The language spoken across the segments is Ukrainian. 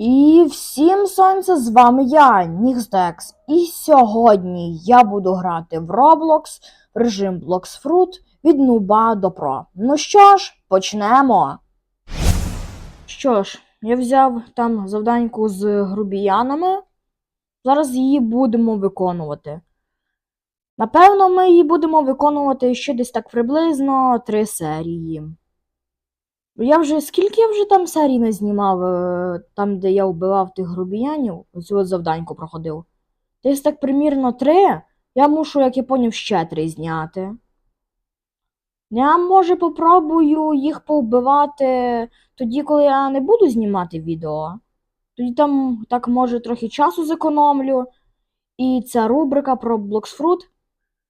І всім сонце, з вами я, Ніксдекс. І сьогодні я буду грати в Roblox режим Bloxfruit від нуба до про. Ну що ж, почнемо. Що ж, я взяв там завданьку з грубіянами. Зараз її будемо виконувати. Напевно, ми її будемо виконувати ще десь так приблизно три серії. Я вже скільки я вже там серій не знімав, е, там, де я вбивав тих грубіянів, оцю завданьку проходив. Десь так примірно три. Я мушу, як я поняв, ще три зняти. Я, може, попробую їх повбивати тоді, коли я не буду знімати відео. Тоді там так може трохи часу зекономлю. І ця рубрика про Bloxfruit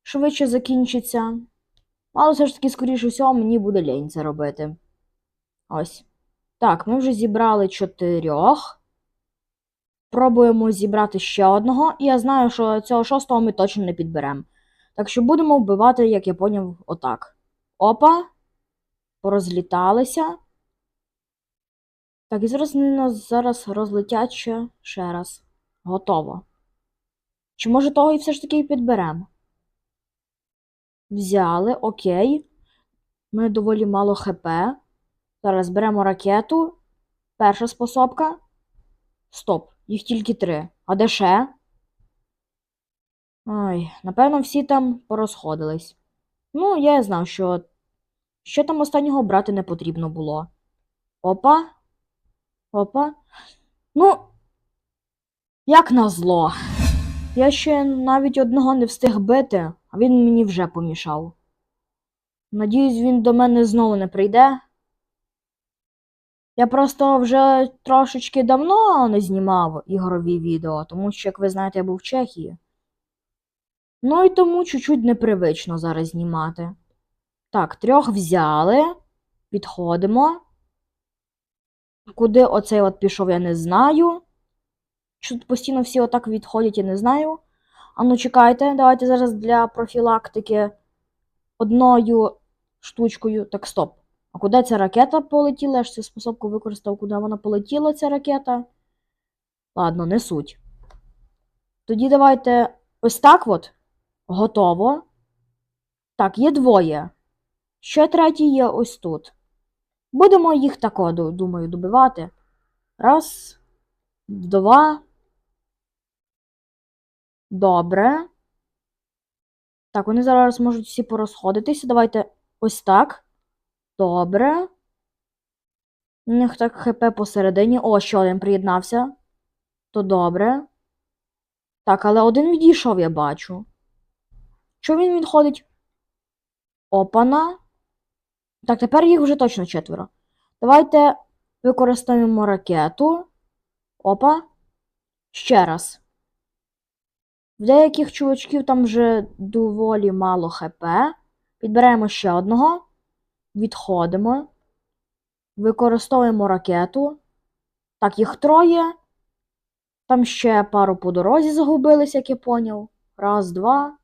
швидше закінчиться. Але все ж таки, скоріше всього, мені буде лень це робити. Ось. Так, ми вже зібрали чотирьох. Пробуємо зібрати ще одного. І я знаю, що цього шостого ми точно не підберемо. Так що будемо вбивати, як я поняв, отак. Опа. Порозліталися. Так, і зараз нас зараз розлетять ще, ще раз. Готово. Чи може того і все ж таки і підберемо? Взяли, окей. Ми доволі мало ХП. Зараз беремо ракету. Перша способка. Стоп, їх тільки три. А де ще? Ой, напевно, всі там порозходились. Ну, я знав, що. Що там останнього брати не потрібно було. Опа. Опа. Ну. Як назло. Я ще навіть одного не встиг бити, а він мені вже помішав. Надіюсь, він до мене знову не прийде. Я просто вже трошечки давно не знімав ігрові відео, тому що, як ви знаєте, я був в Чехії. Ну і тому чуть-чуть непривично зараз знімати. Так, трьох взяли. Підходимо. Куди оцей от пішов, я не знаю. Тут постійно всі отак відходять, я не знаю. А ну чекайте, давайте зараз для профілактики одною штучкою. Так, стоп. А куди ця ракета полетіла? Я ж цю способку використав, куди вона полетіла, ця ракета. Ладно, не суть. Тоді давайте ось так от. Готово. Так, є двоє. Ще третій є ось тут. Будемо їх тако, думаю, добивати. Раз, два. Добре. Так, вони зараз можуть всі порозходитися. Давайте ось так. Добре. У них так ХП посередині. О, ще один приєднався. То добре. Так, але один відійшов, я бачу. Що він відходить? Опана. Так, тепер їх вже точно четверо. Давайте використаємо ракету. Опа. Ще раз. В деяких чувачків там вже доволі мало ХП. Підберемо ще одного. Відходимо. Використовуємо ракету. Так, їх троє. Там ще пару по дорозі загубились, як я поняв. Раз, два.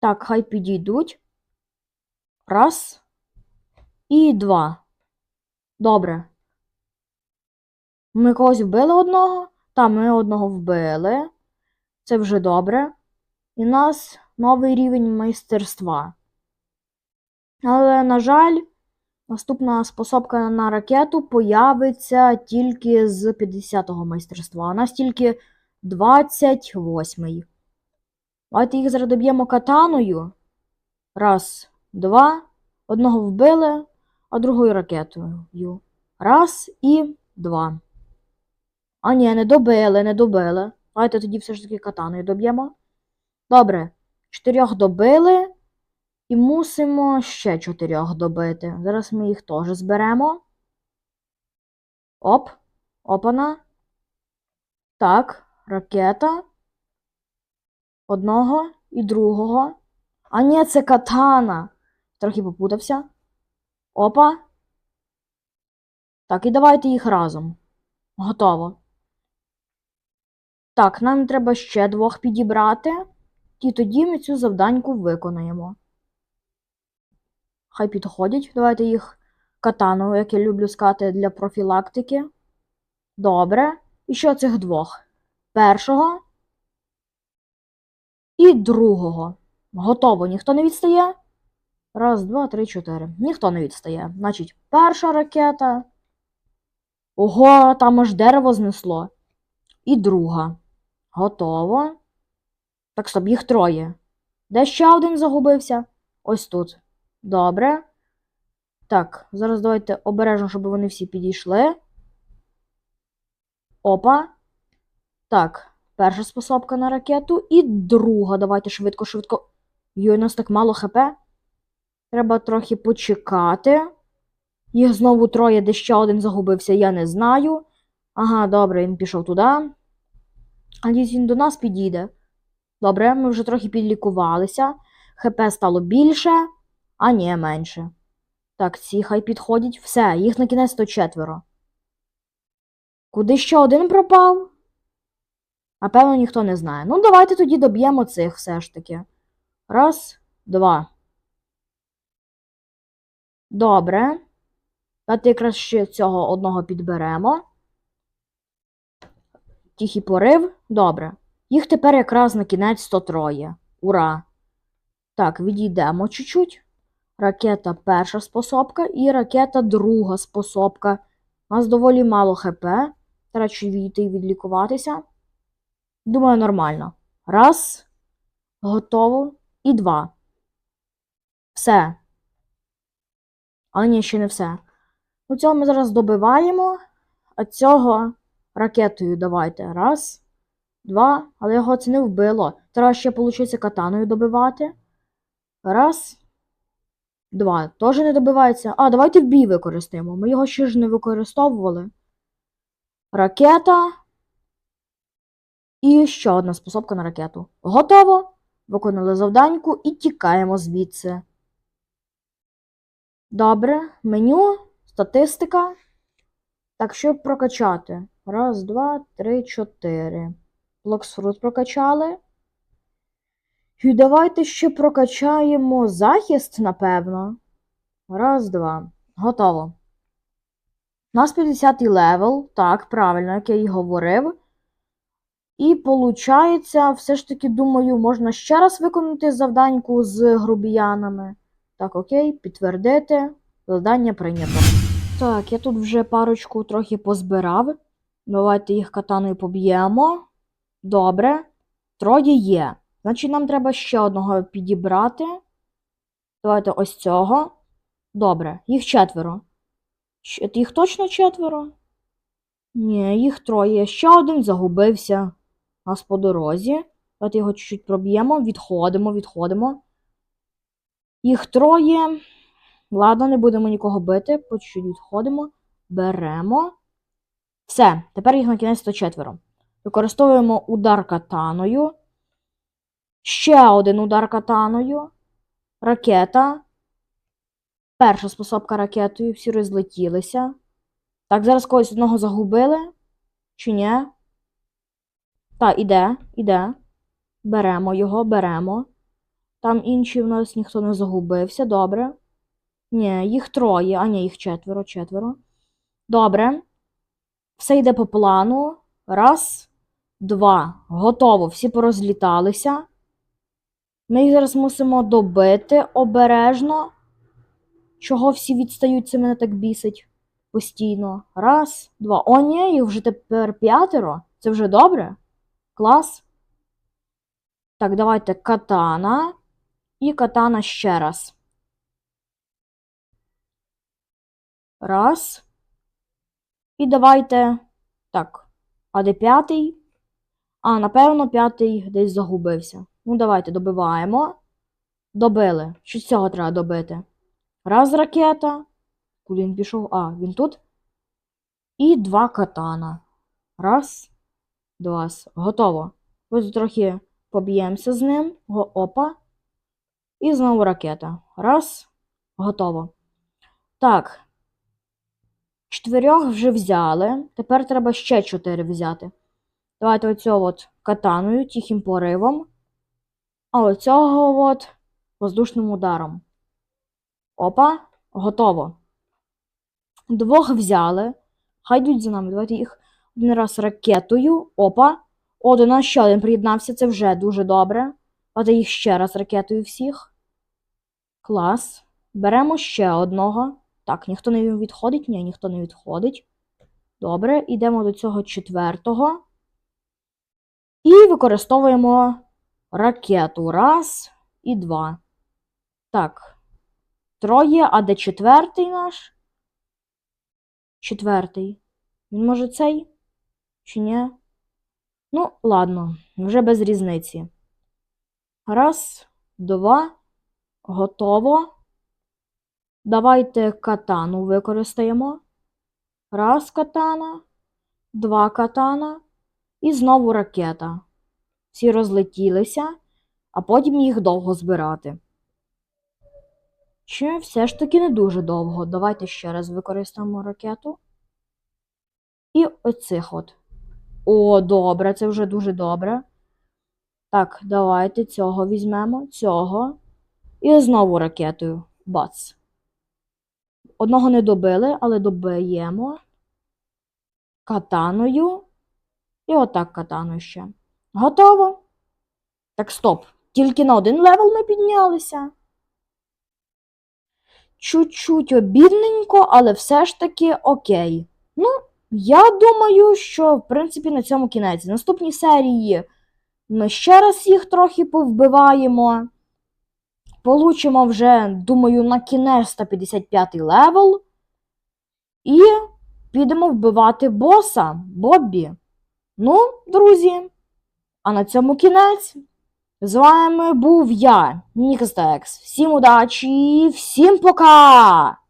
Так, хай підійдуть. Раз. І два. Добре. Ми когось вбили одного? Та, ми одного вбили. Це вже добре. І у нас новий рівень майстерства. Але, на жаль, наступна способка на ракету появиться тільки з 50-го майстерства. У нас тільки 28-й. Давайте їх зараз доб'ємо катаною. Раз, два. Одного вбили, а другою ракетою. Раз і два. А ні, не добили, не добили. Давайте тоді все ж таки катаною доб'ємо. Добре. Чотирьох добили. І мусимо ще чотирьох добити. Зараз ми їх теж зберемо. Оп. Опана. Так, ракета. Одного і другого. А ні, це катана. Трохи попутався. Опа. Так, і давайте їх разом. Готово. Так, нам треба ще двох підібрати. І тоді ми цю завданьку виконаємо. Хай підходять. Давайте їх катану, як я люблю сказати, для профілактики. Добре. І що цих двох? Першого і другого. Готово. Ніхто не відстає? Раз, два, три, чотири. Ніхто не відстає. Значить, перша ракета. Ого, там аж дерево знесло. І друга. Готово. Так, стоп, їх троє. Де ще один загубився? Ось тут. Добре. Так, зараз давайте обережно, щоб вони всі підійшли. Опа. Так, перша способка на ракету. І друга. Давайте швидко, швидко. Йой, у нас так мало хп. Треба трохи почекати. Їх знову троє, де ще один загубився, я не знаю. Ага, добре, він пішов туди. Надіюсь, він до нас підійде. Добре, ми вже трохи підлікувалися. ХП стало більше, а ні, менше. Так, ці хай підходять. Все, їх на кінець то четверо. Куди ще один пропав? А певно, ніхто не знає. Ну, давайте тоді доб'ємо цих все ж таки. Раз, два. Добре. Давайте якраз ще цього одного підберемо. Тихий порив. Добре. Їх тепер якраз на кінець 103. Ура! Так, відійдемо чуть-чуть. Ракета перша способка і ракета друга способка. У нас доволі мало ХП. Треба чуть відійти і відлікуватися. Думаю, нормально. Раз. Готово. І два. Все. А ні, ще не все. Ну, цього ми зараз добиваємо, а цього ракетою давайте. Раз, два, але його це не вбило. Треба ще, виходить, катаною добивати. Раз. Два. Теж не добивається. А, давайте в бій використаємо. Ми його ще ж не використовували. Ракета. І ще одна способка на ракету. Готово. Виконали завданьку і тікаємо звідси. Добре, меню, статистика. Так, щоб прокачати. Раз, два, три, чотири. Блоксфрут прокачали. І давайте ще прокачаємо захист, напевно. Раз, два. Готово. У нас 50 левел. Так, правильно, як я і говорив. І виходить, все ж таки, думаю, можна ще раз виконати завданьку з грубіянами. Так, окей, підтвердити. Завдання прийнято. Так, я тут вже парочку трохи позбирав. Давайте їх катаною поб'ємо. Добре. Троє є. Значить, нам треба ще одного підібрати. Давайте ось цього. Добре, їх четверо. Їх точно четверо? Ні, їх троє. Ще один загубився. Нас по дорозі. Давайте його чуть-чуть проб'ємо. Відходимо, відходимо. Їх троє. Ладно, не будемо нікого бити. По чуть-чуть відходимо. Беремо. Все, тепер їх на кінець 104. Використовуємо удар катаною. Ще один удар катаною. Ракета. Перша способка ракетою. Всі розлетілися. Так, зараз когось одного загубили. Чи ні? Так, іде, іде. Беремо його, беремо. Там інші в нас ніхто не загубився, добре. Ні, їх троє, а ні, їх четверо, четверо. Добре. Все йде по плану. Раз, два. Готово. Всі порозліталися. Ми їх зараз мусимо добити обережно. Чого всі відстають, це мене так бісить постійно. Раз, два. О, ні, їх вже тепер п'ятеро. Це вже добре. Клас. Так, давайте катана. І катана ще раз. Раз. І давайте. Так. А де п'ятий? А, напевно, п'ятий десь загубився. Ну, давайте добиваємо. Добили. Що цього треба добити? Раз ракета. Куди він пішов? А, він тут. І два катана. Раз, два. Готово. Ось трохи поб'ємося з ним. Го- Опа. І знову ракета. Раз. Готово. Так. Чотирьох вже взяли. Тепер треба ще чотири взяти. Давайте оцього от катаною, тихим поривом. А оцього от воздушним ударом. Опа, готово. Двох взяли. Хай йдуть за нами. Давайте їх один раз ракетою. Опа. О, до нас ще один приєднався, це вже дуже добре. Давайте їх ще раз ракетою всіх. Клас. Беремо ще одного. Так, ніхто не відходить? Ні, ніхто не відходить. Добре, йдемо до цього четвертого. І використовуємо ракету. Раз і два. Так. Троє, а де четвертий наш? Четвертий. Він може цей? Чи ні? Ну, ладно, вже без різниці. Раз, два. Готово. Давайте катану використаємо. Раз катана, два катана і знову ракета. Всі розлетілися, а потім їх довго збирати. Чи все ж таки не дуже довго. Давайте ще раз використаємо ракету. І оцих от. О, добре, це вже дуже добре. Так, давайте цього візьмемо, цього. І знову ракетою. Бац. Одного не добили, але добиємо. Катаною. І отак катаною ще. Готово. Так, стоп. Тільки на один левел ми піднялися. Чуть-чуть обідненько, але все ж таки окей. Ну, я думаю, що в принципі на цьому кінець. В наступній серії ми ще раз їх трохи повбиваємо. Получимо вже, думаю, на кінець 155 левел. І підемо вбивати боса Боббі. Ну, друзі, а на цьому кінець. З вами був я, Нікстекс. Всім удачі, всім пока!